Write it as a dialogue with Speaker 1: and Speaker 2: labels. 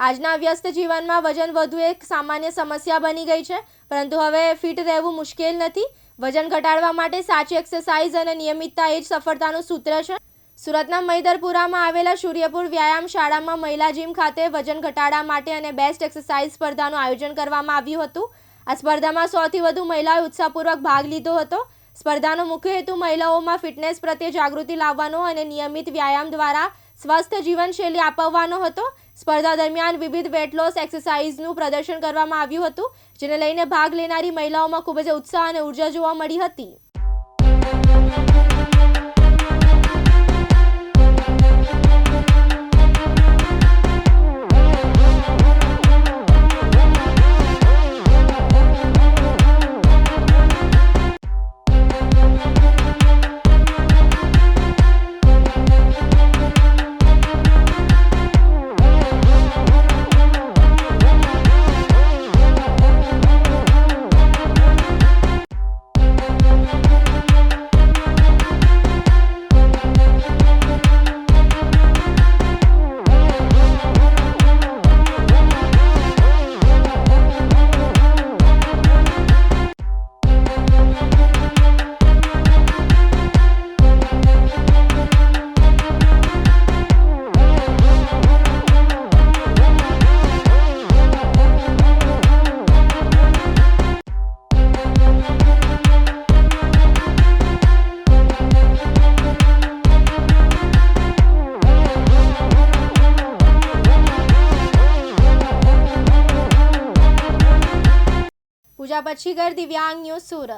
Speaker 1: આજના વ્યસ્ત જીવનમાં વજન વધુ એક સામાન્ય સમસ્યા બની ગઈ છે, પરંતુ હવે ફિટ રહેવું મુશ્કેલ નથી. વજન ઘટાડવા માટે સાચી એક્સરસાઇઝ અને નિયમિતતા એ જ સફળતાનું સૂત્ર છે. સુરતના મૈદરપુરામાં આવેલા સૂર્યપુર વ્યાયામ શાળામાં મહિલા જીમ ખાતે વજન ઘટાડવા માટે અને બેસ્ટ એક્સરસાઇઝ સ્પર્ધાનું આયોજન કરવામાં આવ્યું હતું. આ સ્પર્ધામાં સૌથી વધુ મહિલાઓએ ઉત્સાહપૂર્વક ભાગ લીધો હતો. સ્પર્ધાનો મુખ્ય હેતુ મહિલાઓમાં ફિટનેસ પ્રત્યે જાગૃતિ લાવવાનો અને નિયમિત વ્યાયામ દ્વારા સ્વસ્થ જીવનશૈલી આપવવાનો હતો. સ્પર્ધા દરમિયાન વિવિધ વેટ લોસ એક્સરસાઇઝનું પ્રદર્શન કરવામાં આવ્યું હતું, જેને લઈને ભાગ લેનારી મહિલાઓમાં ખૂબ જ ઉત્સાહ અને ઊર્જા જોવા મળી હતી. પૂજા ઘર દિવ્યાંગ ન્યૂઝ સુરત.